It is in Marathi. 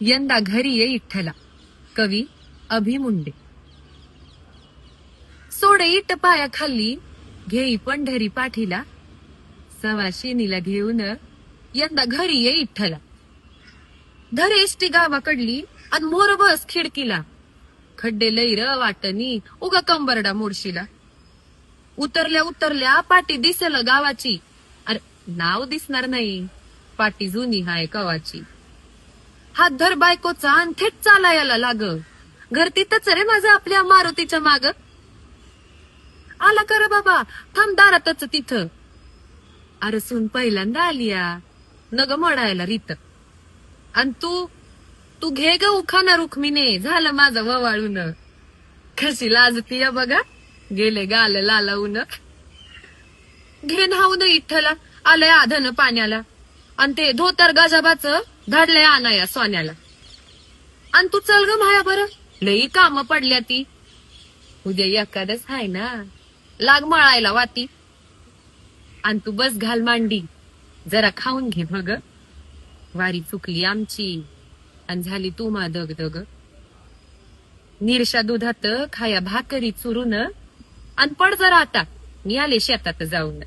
यंदा घरी ये इठ्ठला. कवी अभिमुंडे. सोडे इट पाया खाल्ली घेई पंढरी पाठीला सवाशिनीला घेऊन यंदा घरी ये इठ्ठला. धर एसटी गावाकडली आणि मोर बस खिडकीला. खड्डे लैर वाटणी उगा कंबरडा मोडशीला उतरल्या उतरल्या पाटी दिसल गावाची. अरे नाव दिसणार नाही पाटी जुनी हाय कवाची. हात धर बायकोचा आणि थेट चालायला लाग. घर तिथंच रे माझं आपल्या मारुतीच्या माग. आला कर बाबा थांब दारातच तिथं. अरे सून पहिल्यांदा आलिया. नग मडायला रीत. आणि तू तू घे ग उखाना रुखमिने झालं माझं ववाळून. कशी लाजती बघा. गेले गाल लालावून. घे नाहून इठ्ठला आलंय आधन पाण्याला. आणि ते धोतर गजाबाचं धाडलंय आणाया सोन्याला. आणि तू चल ग माया बरं. लई काम पडल्या ती. उद्या एखादच हाय ना. लाग मळायला वाती. आणि तू बस घाल मांडी. जरा खाऊन घे बघ वारी चुकली आमची. आणि झाली तू मा दग दग निरशा दुधात खाया भाकरी चुरून. आणि पड जरा आता. मी आले शेतात जाऊन.